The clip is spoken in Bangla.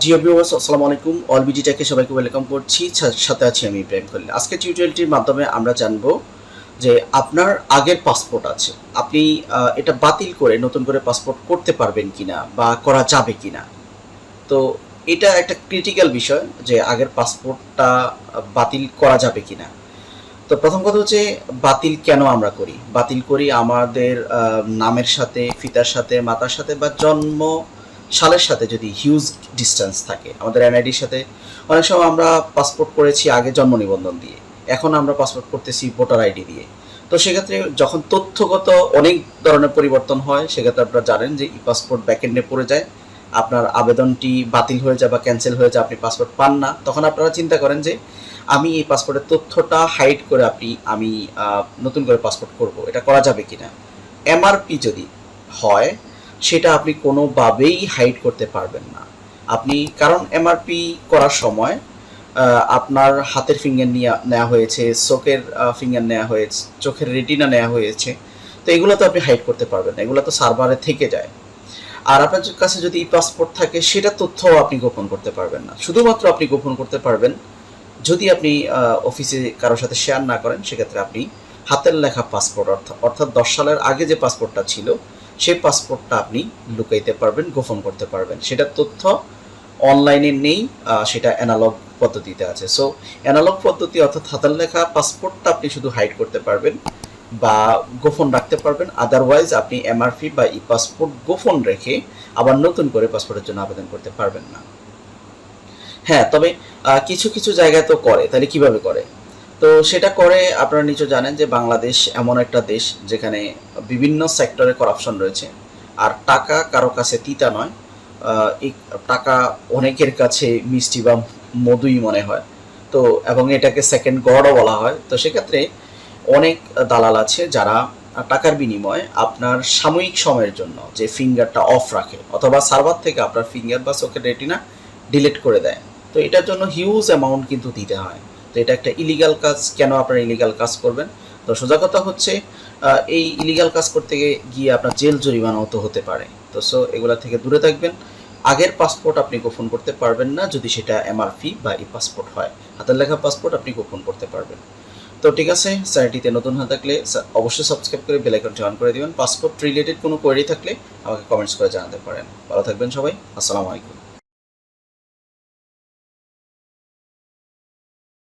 জিও ভিউয়ার্স আসসালামু আলাইকুম। অল বিডিটাকে সবাইকে ওয়েলকাম করছি। সাথে আছি আমি ইব্রাহিম খলিল। আজকে টিউটোরিয়ালটির মাধ্যমে আমরা জানব যে আপনার আগের পাসপোর্ট আছে। আপনি এটা বাতিল করে নতুন করে পাসপোর্ট করতে পারবেন কিনা বা করা যাবে কিনা। তো এটা একটা ক্রিটিক্যাল বিষয় যে আগের পাসপোর্টটা বাতিল করা যাবে কিনা। তো প্রথম কথা হচ্ছে, বাতিল কেন আমরা করি? বাতিল করি আমাদের নামের সাথে ফিতার সাথে, মাতার সাথে বা জন্ম সালের সাথে যদি হিউজ ডিস্টেন্স থাকে, আমাদের এনআইডির সাথে, অনেক সময় আমরা পাসপোর্ট করেছি আগে জন্ম নিবন্ধন দিয়ে, এখন আমরা পাসপোর্ট করতেছি ভোটার আইডি দিয়ে। তো সেক্ষেত্রে যখন তথ্যগত অনেক ধরনের পরিবর্তন হয়, সেক্ষেত্রে আপনারা জানেন যে ই পাসপোর্ট ব্যাকেন্ডে পড়ে যায়, আপনার আবেদনটি বাতিল হয়ে যায় বা ক্যান্সেল হয়ে যায়, আপনি পাসপোর্ট পান না, তখন আপনারা চিন্তা করেন যে আমি এই পাসপোর্টের তথ্যটা হাইড করে আপনি, আমি নতুন করে পাসপোর্ট করব, এটা করা যাবে কিনা? এমআরপি যদি হয় সেটা আপনি কোনোভাবেই হাইড করতে পারবেন না। আপনি, কারণ এমআরপি করার সময় আপনার হাতের ফিঙ্গার নিয়ে নেওয়া হয়েছে, চোখের ফিঙ্গার নেওয়া হয়েছে, চোখের রেটিনা নেওয়া হয়েছে, তো এগুলো তো আপনি হাইড করতে পারবেন না, এগুলো তো সার্ভারে থেকে যায়। আর আপনার কাছে যদি ই পাসপোর্ট থাকে, সেটা তথ্যও আপনি গোপন করতে পারবেন না। শুধুমাত্র আপনি গোপন করতে পারবেন, যদি আপনি অফিসে কারোর সাথে শেয়ার না করেন, সেক্ষেত্রে আপনি হাতের লেখা পাসপোর্ট অর্থাৎ অর্থাৎ দশ সালের আগে যে পাসপোর্টটা ছিল সেই পাসপোর্টটা আপনি লুকাইতে পারবেন, গোপন করতে পারবেন। সেটার তথ্য অনলাইনে নেই সেটা অ্যানালগ পদ্ধতিতে আছে। সো অ্যানালগ পদ্ধতি অর্থাৎ হাতের লেখা পাসপোর্টটা আপনি শুধু হাইড করতে পারবেন বা গোপন রাখতে পারবেন। আদারওয়াইজ আপনি এমআরপি বা ই পাসপোর্ট গোপন রেখে আবার নতুন করে পাসপোর্টের জন্য আবেদন করতে পারবেন না। হ্যাঁ তবে কিছু কিছু জায়গায় তো করে। তাহলে কীভাবে করে? তো সেটা করে আপনারা নিচে জানেন যে বাংলাদেশ এমন একটা দেশ যেখানে বিভিন্ন সেক্টরে করাপশন রয়েছে। আর টাকা কারও কাছে তিতা নয়। এই টাকা অনেকের কাছে মিষ্টি বা মধুই মনে হয়। তো এবং এটাকে সেকেন্ড গডও বলা হয়। তো সেক্ষেত্রে অনেক দালাল আছে যারা টাকার বিনিময়ে আপনার সাময়িক সময়ের জন্য যে ফিঙ্গারটা অফ রাখে অথবা সার্ভার থেকে আপনার ফিঙ্গার বা চোখের রেটিনা ডিলিট করে দেয়। তো এটার জন্য হিউজ অ্যামাউন্ট কিন্তু দিতে হয়। তো এটা একটা ইলিগাল কাজ, কেন আপনারা ইলিগাল কাজ করবেন? তো সোজা কথা হচ্ছে এই ইলিগাল কাজ করতে গিয়ে আপনার জেল জরিমানাও তো হতে পারে। তো সো এগুলা থেকে দূরে থাকবেন। আগের পাসপোর্ট আপনি গোপন করতে পারবেন না যদি সেটা এমআরপি বা ই পাসপোর্ট হয়। হাতের লেখা পাসপোর্ট আপনি গোপন করতে পারবেন। তো ঠিক আছে চ্যানেলটিতে নতুন হয়ে থাকলে অবশ্যই সাবস্ক্রাইব করে বেল আইকনটি অন করে দিবেন। পাসপোর্ট রিলেটেড কোনো কোয়েরি থাকলে আমাকে কমেন্টস করে জানাতে পারেন। ভালো থাকবেন সবাই, আসসালামু আলাইকুম।